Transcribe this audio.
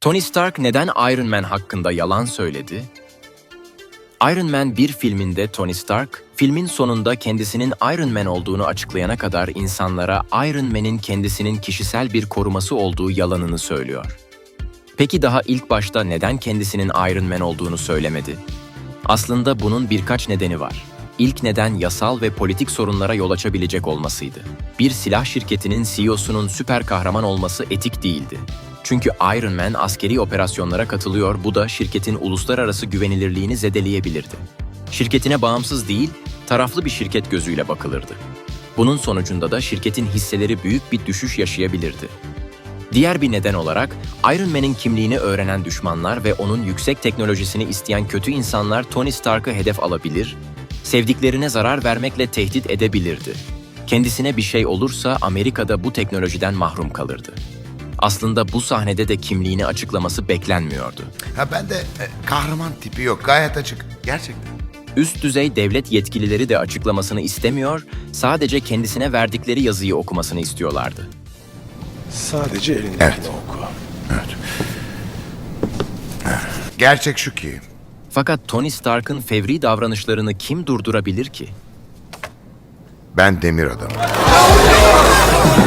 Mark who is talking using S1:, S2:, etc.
S1: Tony Stark neden Iron Man hakkında yalan söyledi? Iron Man 1 filminde Tony Stark, filmin sonunda kendisinin Iron Man olduğunu açıklayana kadar insanlara Iron Man'in kendisinin kişisel bir koruması olduğu yalanını söylüyor. Peki daha ilk başta neden kendisinin Iron Man olduğunu söylemedi? Aslında bunun birkaç nedeni var. İlk neden yasal ve politik sorunlara yol açabilecek olmasıydı. Bir silah şirketinin CEO'sunun süper kahraman olması etik değildi. Çünkü Iron Man askeri operasyonlara katılıyor, bu da şirketin uluslararası güvenilirliğini zedeleyebilirdi. Şirketine bağımsız değil, taraflı bir şirket gözüyle bakılırdı. Bunun sonucunda da şirketin hisseleri büyük bir düşüş yaşayabilirdi. Diğer bir neden olarak Iron Man'in kimliğini öğrenen düşmanlar ve onun yüksek teknolojisini isteyen kötü insanlar Tony Stark'ı hedef alabilir, sevdiklerine zarar vermekle tehdit edebilirdi. Kendisine bir şey olursa Amerika'da bu teknolojiden mahrum kalırdı. Aslında bu sahnede de kimliğini açıklaması beklenmiyordu.
S2: Ha ben de e, kahraman tipi yok. Gayet açık. Gerçekten.
S1: Üst düzey devlet yetkilileri de açıklamasını istemiyor, sadece kendisine verdikleri yazıyı okumasını istiyorlardı.
S3: Sadece elindekini
S2: Evet.
S3: oku.
S2: Gerçek şu ki
S1: Fakat Tony Stark'ın fevri davranışlarını kim durdurabilir ki?
S2: ben demir adamım.